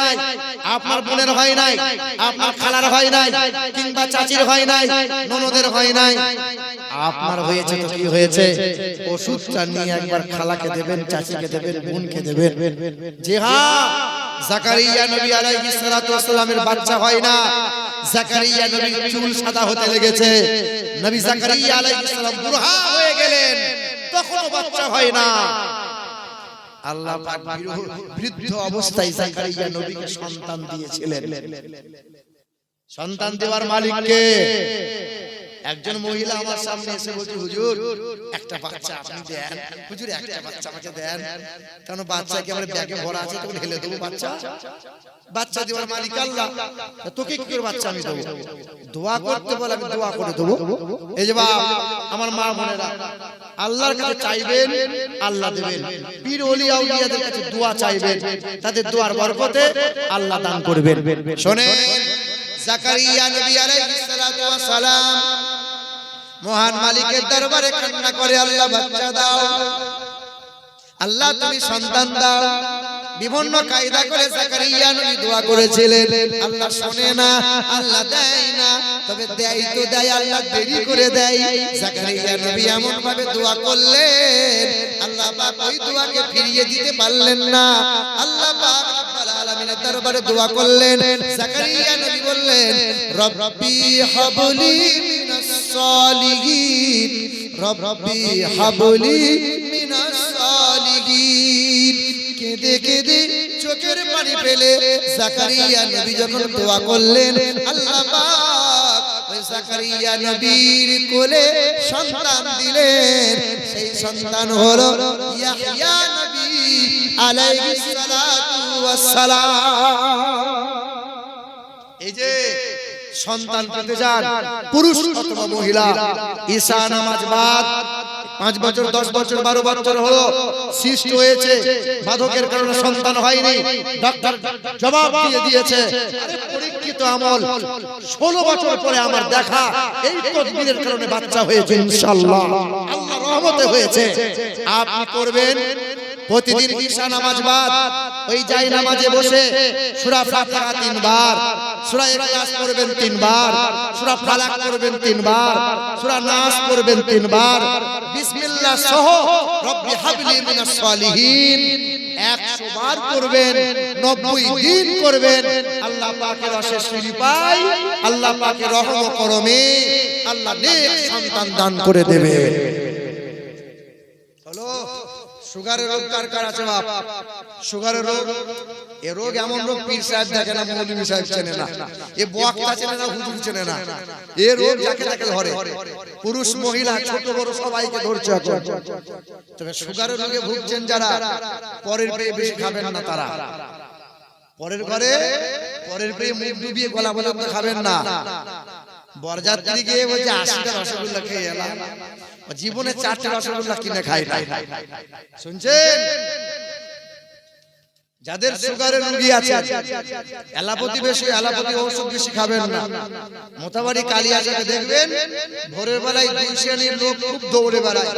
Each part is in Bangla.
নাই। আপনার বোনের হয় নাই, আপনার খালার হয় নাই, কিংবা চাচির হয় নাই, ননদের হয় নাই। আপনার হয়েছে তো কি হয়েছে? ওষুধটা নিয়ে একবার খালাকে দেবেন, চাচিকে দেবেন, বোনকে দেবেন। জি হ্যাঁ জাকারিয়া নবী আলাইহিস সালাতু ওয়াসালামের বাচ্চা হয় না। জাকারিয়া নবীর চুল সাদা হতে লেগেছে। নবী জাকারিয়া আলাইহিস সালাম বুড়া হয়ে গেলেন। তখনও বাচ্চা হয় না। আল্লাহ পাক বৃদ্ধ অবস্থায় জাকারিয়া নবীকে সন্তান দিয়েছিলেন। সন্তান দেওয়ার মালিককে একজন মহিলা আমার সামনে এসে বলছে হুজুর একটা বাচ্চা আপনি দেন। হুজুর একটা বাচ্চা আমাকে দেন। কারণ বাচ্চা কি আমার ব্যাগে ভরা আছে? তখন হেলে দেবো বাচ্চা। বাচ্চা দেওয়ার মালিক আল্লাহ। তোকে কি করে বাচ্চা আমি দেবো দোয়া করতে বলে আমি দোয়া করে দেবো। এই যে বাপ আমার মা বোনেরা আল্লাহর কাছে চাইবেন আল্লাহ দেবেন। পীর ওলি আউলিয়াদের কাছে দোয়া চাইবেন তাদের দোয়ার বরকতে আল্লাহ দান করবেন। শোনেন জাকারিয়া নবী আলাইহিস সালাতু ওয়াস সালাম। মহান মালিকের দরবারে কান্না করে আল্লাহ বাচ্চা দাও। আল্লাহ তুমি সন্তান দাও। বিভিন্ন কায়দা করে জাকারিয়া নবী দোয়া করেছিলেন। আল্লাহ শুনে না আল্লাহ দেয় না। তবে দেয় তো দেয় আল্লাহ দেরি করে দেয়। জাকারিয়া নবী এমন ভাবে দোয়া করলেন। আল্লাহ পাক ওই দোয়াকে ফিরিয়ে দিতে পারলেন না। আল্লাহ পাক রব্বুল আলামিনের দরবারে দোয়া করলেন। জাকারিয়া নবী বললেন রব্বি হাবলি মিনাস সালিহিন রব্বি হাবলি কেঁদে কেঁদে চোখের পানি ফেলে জাকারিয়া নবী যখন দোয়া করলেন আল্লাহ পাক জাকারিয়া নবীর কোলে সন্তান দিলেন। সেই সন্তান হলো ইয়াহইয়া নবী আলাইহিস সালাতু এই যে সন্তান পেতে যান পুরুষ অথবা মহিলা ঈশা নামাজ বাদ পাঁচ বছর, দশ বছর, বারো বছর হলো সৃষ্ট হয়েছে। বাধকের কারণে সন্তান হয়নি। ডাক্তার জবাব দিয়ে দিয়েছে পরীক্ষিত আমল, ষোলো বছর পরে আমার দেখা। এই তদবিরের কারণে বাচ্চা হয়েছে ইনশাল্লাহ আল্লাহ রহমতে হয়েছে। আপনি করবেন প্রতিদিন ঈশা নামাজ বাদ। ওই যাই নামাজে বসে সূরা ফাতিহা তিনবার সূরা ইখলাস পড়বেন তিনবার সূরা ফালাক পড়বেন তিনবার সূরা নাস পড়বেন তিনবার। বিসমিল্লাহ সহ রব্বি হাবলি মিনাস সালিহিন। 100 বার করবেন 90 দিন করবেন। আল্লাহ পাকের অশেষ কৃপাই আল্লাহ পাকের রহম করমে আল্লাহ নেক সন্তান দান করে দেবে। সুগারের রোগ কার কার আছে বাপ? সুগারের রোগ? এ রোগ এমন রোগ পীর সাহেব দেখে না, মৌলভী সাহেব চেনে না। এ বক্তা চেনে না, হুজুর চেনে না। এ রোগ যাকে তাকে ধরে। পুরুষ, মহিলা, ছোট, বড় সবাইকে ধরছে এখন। তবে সুগারের রোগে ভুগছেন যারা, পরের পেয়ে বেশি খাবেন না তারা। পরের ঘরে, পরের পেয়ে মুখ ডুবিয়ে গলা বলে খাবেন না। বরযাত্রী গিয়ে বলছে আশিটা রসগোল্লা খেয়ে এলাম। জীবনে চারটা রসগোল্লা কিনে খাই নাই শুনছেন? যাদের সুগারের রোগী আছে। এলাপতি বেশি এলাপতি ঔষধ বেশি খাবেন না। মোতাবাড়ি কালিয়াজাকে দেখবেন ভোরের বেলায় দুই শ্রেণির লোক খুব দৌড়ে বেড়ায়।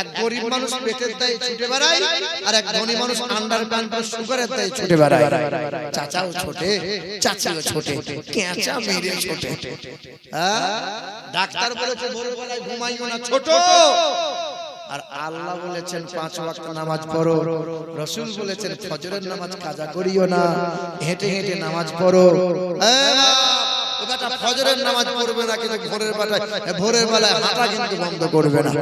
এক গরিব মানুষ পেটের তাই ছুটে বেড়ায় আর এক ধনী মানুষ আন্ডার প্যান্ট সুগারের তাই ছুটে বেড়ায়। চাচাও ছোটে চাচাও ছোটে কেঁচা মেরে ছোটে। হ্যাঁ? ডাক্তার বলেছে ভোরের বেলায় ঘুমাইও না ছোট! আর আল্লাহ বলেছেন পাঁচ ওয়াক্ত নামাজ পড়ো। রসুল বলেছেন ফজরের নামাজ কাজা করিও না হেঁটে হেঁটে নামাজ পড়ো। বেটা ফজরের নামাজ পড়বে না কিন্তু ভোরের বেলায় ভোরের বেলায় হাঁটা কিন্তু বন্ধ করবে না।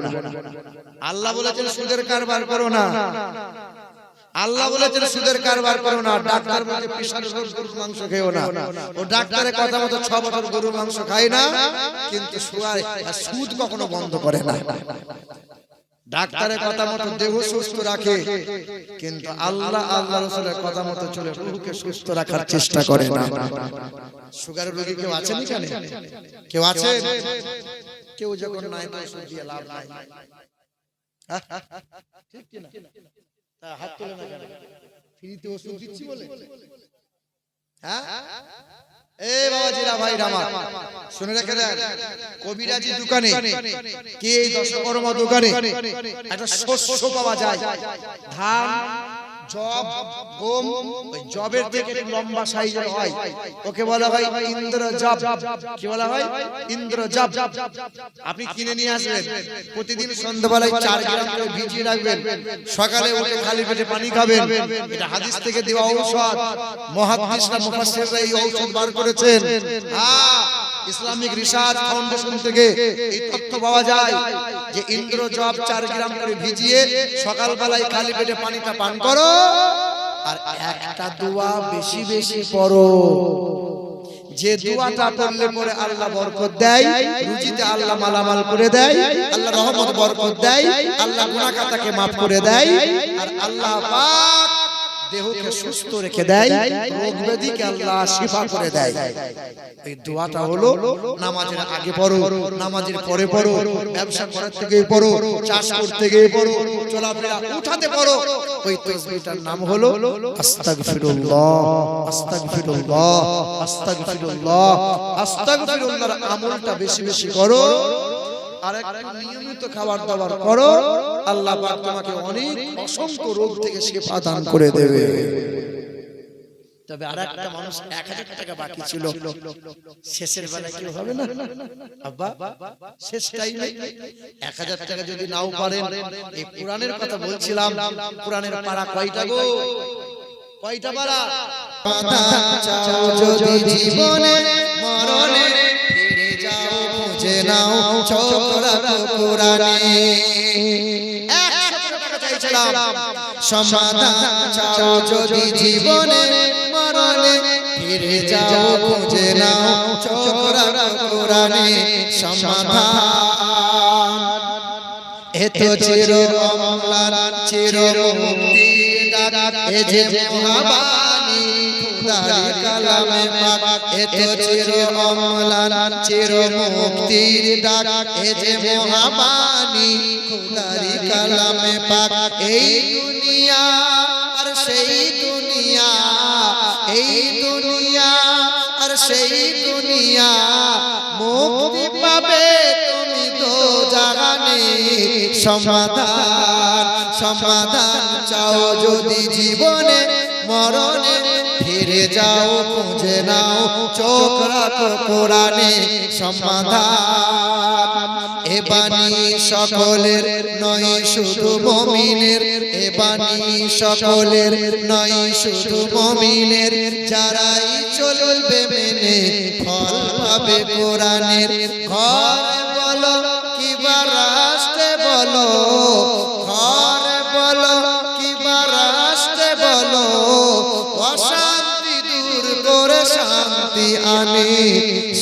আল্লাহ বলেছেন সুদের কারবার করো না। আল্লাহ বলেছেন সুদের কারবার করো না। ডাক্তার বলে প্রেশারের গরুর মাংস খেও না। ও ডাক্তারের কথা মতো ছ বছর গরুর মাংস খায় না কিন্তু সুদ কখনো বন্ধ করে না ডাক্তারের কথা মতো দেহ সুস্থ রাখে কিন্তু আল্লাহ আল্লাহ রসুলের কথা মতো চলে রুহকে সুস্থ রাখার চেষ্টা করে না। সুগারের রোগী কেউ আছেন এখানে? কেউ আছে কেউ যখন নাই তো ওষুধ দিয়ে লাভ নাই। হ্যাঁ? ঠিক কি না? তা হাত তোলে না কেন? ফ্রিতে ওষুধ দিচ্ছি বলে? হ্যাঁ? এ বাবাজিরা ভাই রামা শুনে রেখে দেন, কবিরাজি দোকানে কে দশকর্মা দোকানে একটা শস্য পাওয়া যায়। ধান জব গম ওই জবের থেকে লম্বা সাইজের হয়। ওকে বলা হয় ইন্দ্র জব কি বলা হয়? ইন্দ্র জব আপনি কিনে নিয়ে আসবেন। প্রতিদিন সন্ধ্যাবেলায় চার গ্রাম করে ভিজিয়ে রাখবেন। সকালে উঠে খালি পেটে পানি খাবেন। এটা হাদিস থেকে দেওয়া ঔষধ। মহাদিসরা, মুফাসসিররা এই ঔষধ বার করেছেন। হ্যাঁ। ইসলামিক রিসার্চ ফাউন্ডেশন থেকে এই তথ্য পাওয়া যায় যে ইন্দ্র জব চার গ্রাম করে ভিজিয়ে সকালবেলায় খালি পেটে পানিটা পান করো আর একটা দোয়া বেশি বেশি পড়ো। যে দোয়াটা পড়লে পরে আল্লাহ বরকত দেয়, রুজিতে আল্লাহ মালামাল করে দেয়, আল্লাহ রহমত বরকত দেয়, আল্লাহ গুনাহ খাতাকে মাফ করে দেয়, আর আল্লাহ পাক দেহকে সুস্থ রেখে দেয় রোগ ব্যাধিকে আল্লাহ শিফা করে দেয়। এই দোয়াটা হলো নামাজের আগে পড়ো নামাজের পরে পড়ো ব্যবসা করার থেকে পড়ো চাষ করতে গিয়ে পড়ো চলাফেরা উঠাতে পড়ো। ওই তসবিহটার নাম হলো আস্তাগফিরুল্লাহ আস্তাগফিরুল্লাহ আস্তাগফিরুল্লাহ আস্তাগফিরুল্লাহর আমলটা বেশি বেশি করো। আর একটু নিয়মিত খাবার দাবার করো আল্লাহ পাক তোমাকে অনেক অসংখ্য রোগ থেকে শেফা দান করে দেবে। তবে আর একটা মানুষ এক হাজার টাকা বাকি ছিল শেষের বেলায় কি হবে না? আব্বা শেষ টাইমে এক হাজার টাকা যদি নাও পারেন এই কোরআনের কথা বলছিলাম কোরআনের পাড়া কয়টা গো? কয়টা পাড়া? যদি জীবনে মরণে নাও, চোখরা কোরআনে সমাধান জীবনে, মরণে, ফিরে যাও, খুঁজে নাও কোরআনে সমাধান। এত চির চির এ যে খুদার কালামে পাক এত চির অম্লান চির মুক্তির ডাক এ যে মহাবাণী খুদার কালামে পাক এই দুনিয়া আর সেই দুনিয়া এই দুনিয়া আর সেই দুনিয়া মুক্তি পাবে তুমি তো জাগানে। সমাধান সমাধান চাও যদি জীবনে মরণে ফিরে যাও, খুঁজে নাও, চোখ রাখো কোরআনে সমাধান। এ বাণী সকলের নয়, শুধু মমিনের। এ বাণী সকলের নয়, শুধু মমিনের। যারাই চলবে মেনে ফল পাবে কোরআনের। ঘর আনে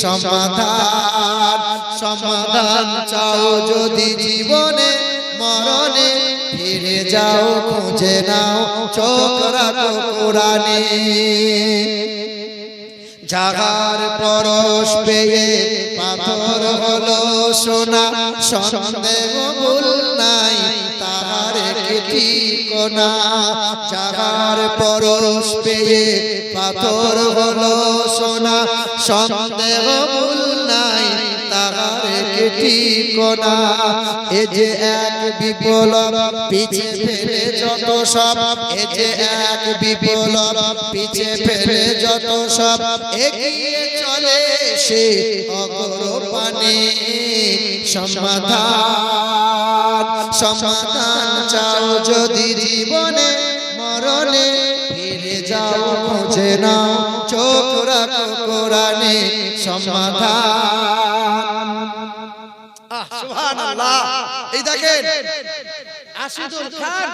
সমাধান সমাধান চাও যদি জীবনে, মরণে ফিরে যাও, খুঁজে নাও, চোখ রাখো কোরআনে। জাগার পরশ পেয়ে পাথর হলো সোনা, সন্দেহ ভুল নাই, তাহার একটি কোনা জাগার পরশ পেয়ে পাথর হলো সোনা সন্দেহ ভুল নাই তাহার একটি কোনা এ যে এক বিপ্লব, পিছে ফেলে যত সব, এ যে এক বিপ্লব, পিছে ফেলে যত সব, এগিয়ে চলে সে অগর পানে সমাধান সমাধান চাও যদি জীবনে, মরণে ফিরে যাও, খুঁজে নাও, চোখ রাখো কোরআনে। সমাধান সুবহানাল্লাহ। এই দেখেন আশুদুল খান